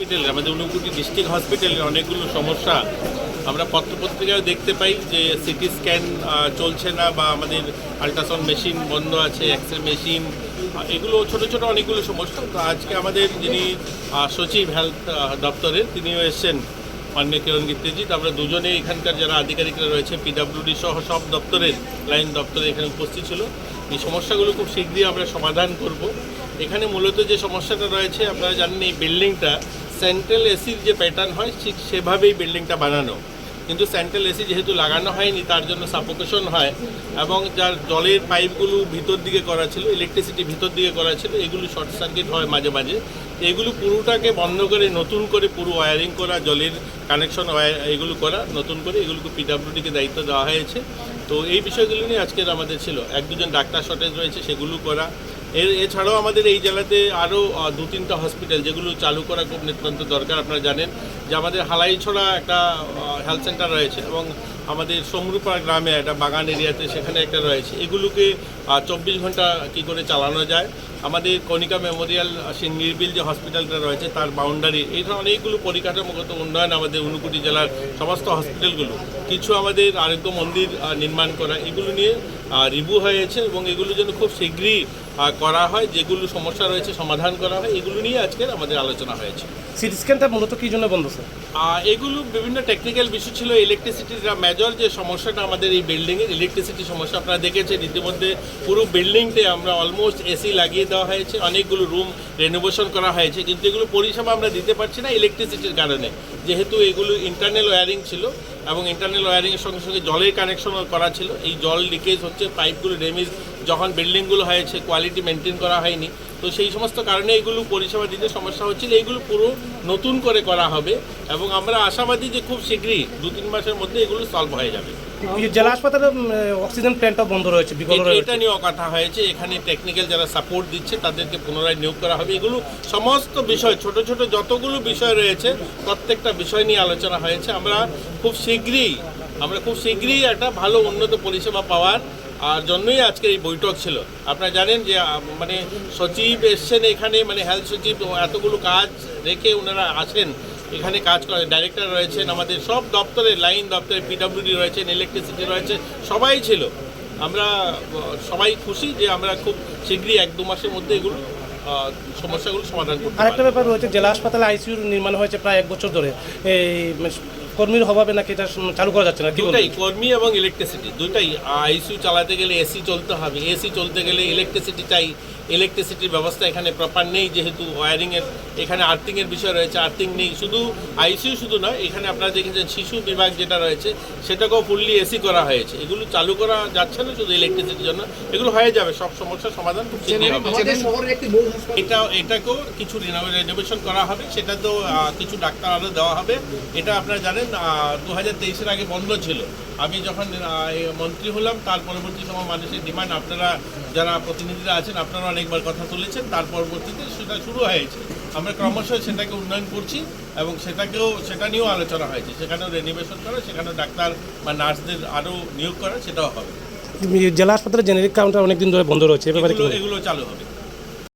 হসপিটালে আমাদের ঊনকোটি ডিস্ট্রিক্ট হসপিটালের অনেকগুলো সমস্যা। আমরা পত্রপত্রিকায় দেখতে পাই যে সিটি স্ক্যান চলছে না বা আমাদের আল্ট্রাসাউন্ড মেশিন বন্ধ আছে এক্স মেশিন এগুলো ছোট ছোট অনেকগুলো সমস্যা। তো আজকে আমাদের যিনি সচিব হেলথ দপ্তরের, তিনিও এসছেন, মাননীয় কিরণ গিত্তেজি। তো আমরা দুজনে এখানকার যারা আধিকারিকরা রয়েছে পিডাব্লিউডি সহ সব দপ্তরের লাইন দপ্তরে এখানে উপস্থিত ছিল। এই সমস্যাগুলো খুব শীঘ্রই আমরা সমাধান করব। এখানে মূলত যে সমস্যাটা রয়েছে, আপনারা জানেন এই বিল্ডিংটা সেন্ট্রাল এসির যে প্যাটার্ন হয়, ঠিক সেভাবেই বিল্ডিংটা বানানো। কিন্তু সেন্ট্রাল এসি যেহেতু লাগানো হয়নি, তার জন্য সাপোকেশন হয় এবং যার জলের পাইপগুলো ভিতর দিকে করা ছিল ইলেকট্রিসিটি ভিতর দিকে করা ছিল, এগুলো শর্ট সার্কিট হয় মাঝে মাঝে। এগুলো পুরোটাকে বন্ধ করে, নতুন করে পুরো ওয়ারিং করা, জলের কানেকশন এগুলো করা, নতুন করে এগুলোকে পিডাব্লিউডিকে দায়িত্ব দেওয়া হয়েছে। তো এই বিষয়গুলো নিয়ে আজকের আমাদের ছিল। এক দুজন ডাক্তার শর্টেজ রয়েছে, সেগুলো করা এর এছাড়াও আমাদের এই জেলাতে আরও দু তিনটা হসপিটাল যেগুলো চালু করা খুব নিতান্ত দরকার, আপনারা জানেন যে আমাদের হালাইছড়া একটা হেলথ সেন্টার রয়েছে এবং আমাদের সমরুপাড়া গ্রামে একটা বাগান এরিয়াতে সেখানে একটা রয়েছে। এগুলোকে চব্বিশ ঘণ্টা কি করে চালানো যায়? আমাদের কণিকা মেমোরিয়াল সিঙ্গিরবিল যে হসপিটালটা রয়েছে তার বাউন্ডারি এই ধরনের অনেকগুলো পরিকাঠামোগত উন্নয়ন আমাদের ঊনকোটি জেলার সমস্ত হসপিটালগুলো, কিছু আমাদের আরোগ্য মন্দির নির্মাণ করা, এগুলো নিয়ে রিভিউ হয়েছে এবং এগুলো যেন খুব শীঘ্রই করা হয় যেগুলো সমস্যা রয়েছে সমাধান করা হয় এগুলো নিয়ে আজকের আমাদের আলোচনা হয়েছে। সিটি স্ক্যানটা মূলত কি জন্য বন্ধ স্যার? এগুলো বিভিন্ন টেকনিক্যাল বিষয় ছিল ইলেকট্রিসিটির মেজর যে সমস্যাটা আমাদের এই বিল্ডিংয়ের ইলেকট্রিসিটি সমস্যা আপনারা দেখেছেন ইতিমধ্যে পুরো বিল্ডিংতে আমরা অলমোস্ট এসি লাগিয়ে দেওয়া হয়েছে অনেকগুলো রুম রেনোভেশন করা হয়েছে কিন্তু এগুলো পরিষেবা আমরা দিতে পারছি না ইলেকট্রিসিটির কারণে। যেহেতু এগুলো ইন্টারনাল ওয়্যারিং ছিল এবং ইন্টারনাল ওয়্যারিংয়ের সঙ্গে সঙ্গে জলের কানেকশনও করা ছিল এই জল লিকেজ হচ্ছে পাইপগুলো ড্যামেজ যখন বিল্ডিংগুলো হয়েছে কোয়ালিটি মেনটেন করা হয়নি। তো সেই সমস্ত কারণে এগুলো পরিষেবা দিতে সমস্যা হচ্ছিল। এইগুলো পুরো নতুন করে করা হবে এবং আমরা আশাবাদী যে খুব শীঘ্রই দু তিন মাসের মধ্যে এগুলো সলভ হয়ে যাবে। জেলা হাসপাতালে অক্সিজেন প্ল্যান্টটা বন্ধ রয়েছে এটা নিয়েও কথা হয়েছে। এখানে টেকনিক্যাল যারা সাপোর্ট দিচ্ছে তাদেরকে পুনরায় নিয়োগ করা হবে। এগুলো সমস্ত বিষয় ছোট ছোট যতগুলো বিষয় রয়েছে প্রত্যেকটা বিষয় নিয়ে আলোচনা হয়েছে। আমরা খুব শীঘ্রই আমরা খুব শীঘ্রই একটা ভালো উন্নত পরিষেবা পাওয়ার আর জন্যই আজকে এই বৈঠক ছিল। আপনারা জানেন যে মানে সচিব এসছেন এখানে মানে হেলথ সচিব এতগুলো কাজ রেখে ওনারা আসেন এখানে কাজ করেন। ডাইরেক্টর রয়েছেন আমাদের সব দপ্তরে লাইন দপ্তরে পিডব্লিউডি রয়েছেন ইলেকট্রিসিটি রয়েছে সবাই ছিল। আমরা সবাই খুশি যে আমরা খুব শীঘ্রই এক দু মাসের মধ্যে এগুলো সমস্যাগুলো সমাধান করতে আরেকটা ব্যাপার রয়েছে জেলা হাসপাতালে আইসিইউ নির্মাণ হয়েছে প্রায় এক বছর ধরে। এই মানে, কর্মীর অভাবে নাকি এটা চালু করা যাচ্ছে না? কি দুটাই কর্মী এবং ইলেকট্রিসিটি দুটাই। আইসিইউ চালাতে গেলে এসি চলতে হবে। এসি চলতে গেলে ইলেকট্রিসিটি চাই। ইলেকট্রিসিটির ব্যবস্থা এখানে প্রপার নেই যেহেতু ওয়ারিংয়ের এখানে আর্থিংয়ের বিষয় রয়েছে আর্থিং নেই। শুধু আইসিইউ শুধু নয় এখানে আপনারা দেখেছেন শিশু বিভাগ যেটা রয়েছে সেটাকেও ফুললি এসি করা হয়েছে। এগুলো চালু করা যাচ্ছে না শুধু ইলেকট্রিসিটির জন্য। এগুলো হয়ে যাবে সব সমস্যার সমাধান খুব শীঘ্রই হবে। এটা এটাকেও কিছু রিনোভেশন করা হবে। সেটা তো কিছু ডাক্তার আরও দেওয়া হবে। এটা আপনারা জানেন দু হাজার তেইশের আগে বন্ধ ছিল। আমি যখন মন্ত্রী হলাম তার পরবর্তী সময় মানুষের ডিমান্ড আপনারা যারা প্রতিনিধিরা আছেন আপনারা অনেকবার কথা তুলেছেন তার পরবর্তীতে সেটা শুরু হয়েছে। আমরা ক্রমশ সেটাকে উন্নয়ন করছি এবং সেটাকেও সেটা নিয়েও আলোচনা হয়েছে। সেখানেও রেনিভেশন করা সেখানেও ডাক্তার বা নার্সদের আরও নিয়োগ করা সেটাও হবে। জেলা হাসপাতালে জেনারিক কাউন্টার অনেকদিন ধরে বন্ধ রয়েছে? এগুলো চালু হবে।